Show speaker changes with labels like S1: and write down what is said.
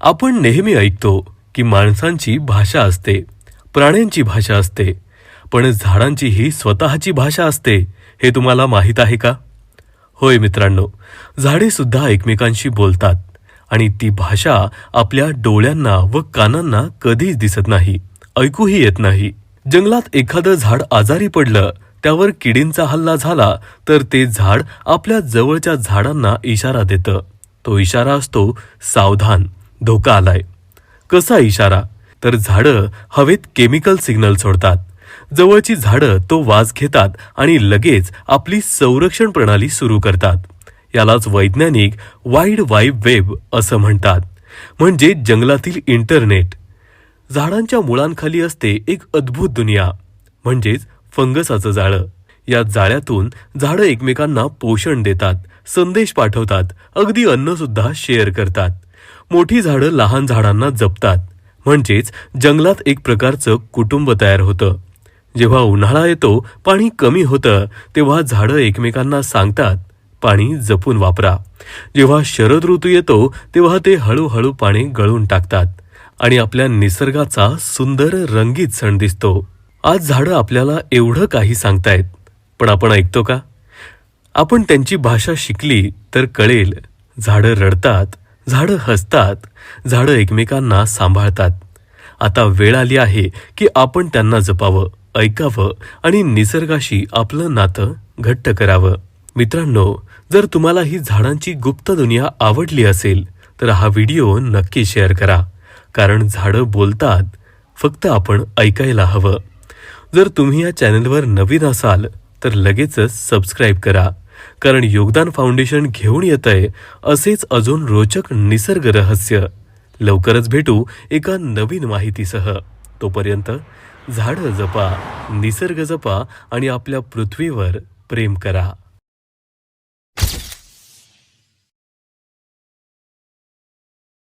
S1: आपण नेहमी ऐकतो की माणसांची भाषा असते प्राण्यांची भाषा असते पण झाडांची ही स्वतःची भाषा असते हे तुम्हाला माहीत आहे का? होय मित्रांनो झाडे सुद्धा एकमेकांशी बोलतात आणि ती भाषा आपल्या डोळ्यांना व कानांना कधीच दिसत नाही ऐकूही येत नाही. जंगलात एखादं झाड आजारी पडलं त्यावर किडींचा हल्ला झाला तर ते झाड आपल्या जवळच्या झाडांना इशारा देतं. तो इशारा असतो सावधान. धोका आलाय. कसा इशारा? तर झाडं हवेत केमिकल सिग्नल सोडतात. जवळची झाडं तो वास घेतात आणि लगेच आपली संरक्षण प्रणाली सुरू करतात. यालाच वैज्ञानिक वाईड वाईब वेब असं म्हणतात. म्हणजे जंगलातील इंटरनेट झाडांच्या मुळांखाली असते एक अद्भुत दुनिया. म्हणजेच फंगसाचं जाळं. या जाळ्यातून झाडं एकमेकांना पोषण देतात संदेश पाठवतात अगदी अन्नसुद्धा शेअर करतात. मोठी झाडं लहान झाडांना जपतात. म्हणजेच जंगलात एक प्रकारचं कुटुंब तयार होतं. जेव्हा उन्हाळा येतो पाणी कमी होतं तेव्हा झाडं एकमेकांना सांगतात पाणी जपून वापरा. जेव्हा शरद ऋतू येतो तेव्हा ते हळूहळू पाणी गळून टाकतात आणि आपल्या निसर्गाचा सुंदर रंगीत सण दिसतो. आज झाडं आपल्याला एवढं काही सांगतायत पण आपण ऐकतो का? आपण त्यांची भाषा शिकली तर कळेल झाडं रडतात झाडं हसतात झाडं एकमेकांना सांभाळतात. आता वेळ आली आहे की आपण त्यांना जपावं ऐकावं आणि निसर्गाशी आपलं नातं घट्ट करावं. मित्रांनो जर तुम्हाला ही झाडांची गुप्त दुनिया आवडली असेल तर हा व्हिडिओ नक्की शेअर करा. कारण झाडं बोलतात फक्त आपण ऐकायला हवं. जर तुम्ही या चॅनलवर नवीन असाल तर लगेचच सबस्क्राईब करा. कारण योगदान फाउंडेशन घेऊन येत आहे असेच अजून रोचक निसर्ग रहस्य. लवकरच भेटू एका नवीन माहितीसह. तोपर्यंत झाडं जपा निसर्ग जपा आणि आपल्या पृथ्वीवर प्रेम करा.